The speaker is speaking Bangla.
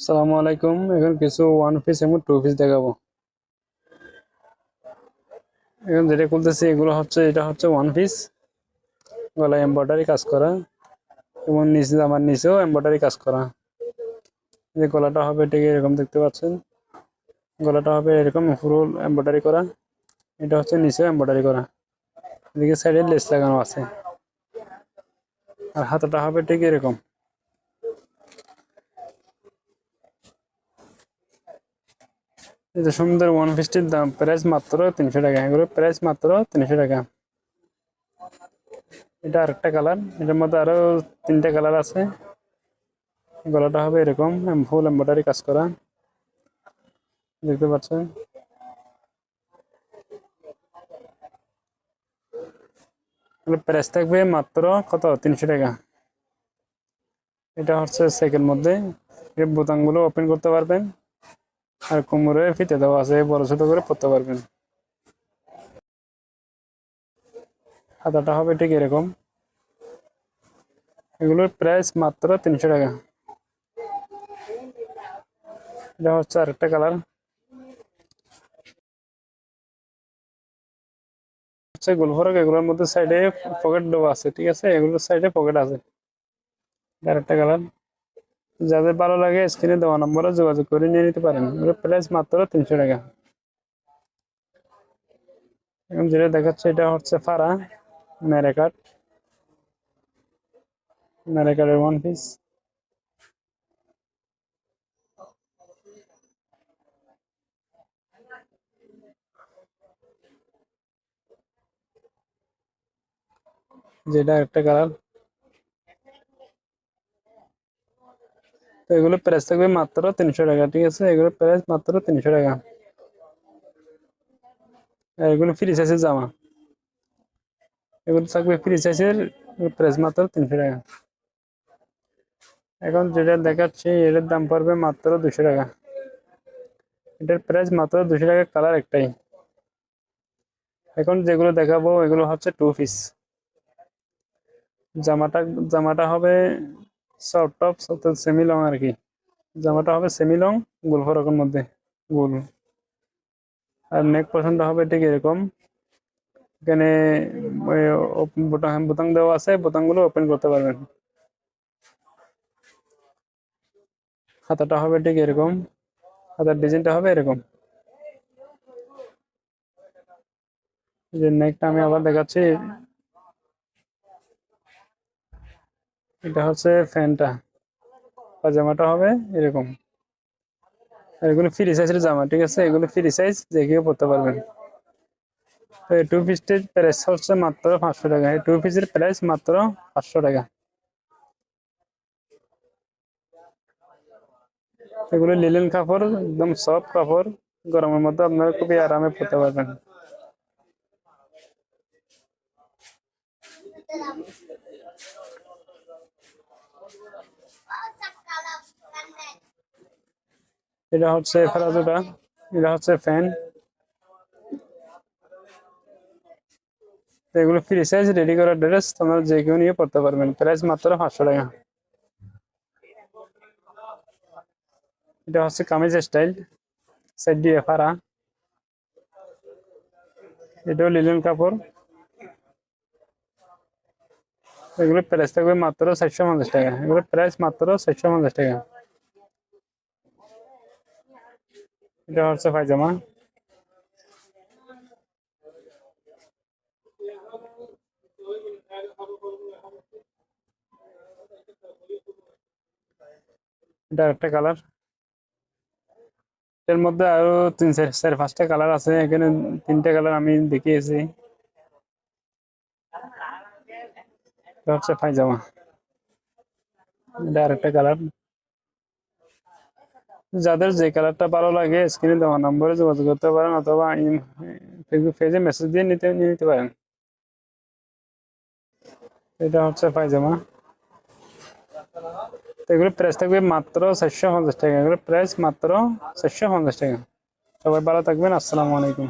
আসসালামু আলাইকুম। এখন কিছু ওয়ান পিস এবং টু পিস দেখাবো। এখন যেটা খুলতেছি, এগুলো হচ্ছে, এটা হচ্ছে ওয়ান পিস গলায় এমব্রয়ডারি কাজ করা। এবং নিচে আমার নিচেও এমব্রয়ডারি কাজ করা। যে গলাটা হবে ঠিক এরকম, দেখতে পাচ্ছেন? গলাটা হবে এরকম, পুরো এমব্রয়ডারি করা। এটা হচ্ছে নিচেও এমব্রয়ডারি করা। এদিকে সাইডে লেস লাগানো আছে। আর হাতাটা হবে ঠিক এরকম। সুন্দর ওয়ান পিসটির দাম প্রাইস মাত্র তিনশো টাকা। এগুলো প্রাইস মাত্র তিনশো টাকা। এটা আরেকটা কালার এটার মধ্যে আরও তিনটে কালার আছে। গলাটা হবে এরকম ফুল এম্বয়ডারি কাজ করা। দেখতে পাচ্ছেন? প্রাইস থাকবে মাত্র কত? তিনশো টাকা। এটা হচ্ছে সেকেন্ড মধ্যে। বোতামগুলো ওপেন করতে পারবেন। আর কোমরে ফিতে দেওয়া আছে, বড় ছোট করে পড়তে পারবেন। হাতাটা হবে ঠিক এরকম। এগুলোর প্রাইস মাত্র তিনশো টাকা। এটা হচ্ছে আরেকটা কালার হচ্ছে গোলফরক, এগুলোর মধ্যে সাইডে পকেট দেওয়া আছে, ঠিক আছে? এগুলোর সাইডে পকেট আছে। আরেকটা কালার যাদের ভালো লাগে স্ক্রিনে দেওয়া নম্বরে যোগাযোগ করে নিয়ে নিতে পারেন। প্রাইস মাত্র তিনশো টাকা। এখন যেটা দেখাচ্ছে, এটা হচ্ছে ফারা ম্যারেকাট ম্যারেকাটের ওয়ান পিস যেটা একটা কালার তো এগুলো প্রাইস থাকবে মাত্র তিনশো টাকা, ঠিক আছে? এগুলো প্রাইস মাত্র তিনশো টাকা। এগুলো ফ্রি সাইজের জামা। এগুলো থাকবে ফ্রি সাইজের প্রাইস মাত্র তিনশো টাকা। এখন যেটা দেখাচ্ছি, এটার দাম পড়বে মাত্র দুশো টাকা। এটার প্রাইস মাত্র দুশো টাকা কালার একটাই। এখন যেগুলো দেখাবো, এগুলো হচ্ছে টু পিস জামাটা জামাটা হবে শর্ট টপ সেমি লং আর কি। জামাটা হবে সেমি লং গোল ফরকের মধ্যে, গোল। আর নেক পছন্দ হবে ঠিক এরকম। এখানে বোতাম বোতাম দেওয়া আছে বোতামগুলো ওপেন করতে পারবেন। হাতাটা হবে ঠিক এরকম। হাতার ডিজাইনটা হবে এরকম। যে নেকটা আমি আবার দেখাচ্ছি। এটা হচ্ছে ফ্যানটা। পাজামাটা হবে এরকম। এগুলো ফ্রি সাইজের জামা, ঠিক আছে? এগুলো ফ্রি সাইজ যে কেউ পরতে পারবেন। এই টু পিসটির প্রাইস হচ্ছে মাত্র পাঁচশো টাকা। এই টু পিসের প্রাইস মাত্র পাঁচশো টাকা। এগুলো লিলেন কাপড়, একদম সফট কাপড়, গরমের মধ্যে আপনারা খুবই আরামে পরতে পারবেন। এটা হচ্ছে ফেরাজোটা, এটা হচ্ছে ফ্যান। এগুলো ফ্রি সাইজ রেডি করা ড্রেস তোমরা যে কেউ নিয়ে পড়তে পারবেন। প্রাইস মাত্র পাঁচশো টাকা। এটা হচ্ছে কামিজ স্টাইল সাইড দিয়ে ফাড়া। এটাও লিলেন কাপড় এগুলো প্রাইস থাকবে মাত্র চারশো পঞ্চাশ টাকা। এগুলো প্রাইস মাত্র চারশো পঞ্চাশ টাকা। এটা হচ্ছে পায়জামা। এটা একটা কালার। এর মধ্যে আরও তিন চার পাঁচটা কালার আছে। এখানে তিনটা কালার আমি দেখিয়েছি। হচ্ছে পায়জামা। এটা আরেকটা কালার। যাদের যে কালারটা ভালো লাগে স্ক্রিনে দেওয়া নম্বরে যোগাযোগ করতে পারেন অথবা ফেসবুক পেজে মেসেজ দিয়ে নিতে নিয়ে নিতে পারেন। এটা হচ্ছে পায়জামা। এগুলো প্রাইস থাকবে মাত্র চারশো পঞ্চাশ টাকা। এগুলো প্রাইস মাত্র চারশো পঞ্চাশ টাকা। সবাই ভালো থাকবেন। আসসালামু আলাইকুম।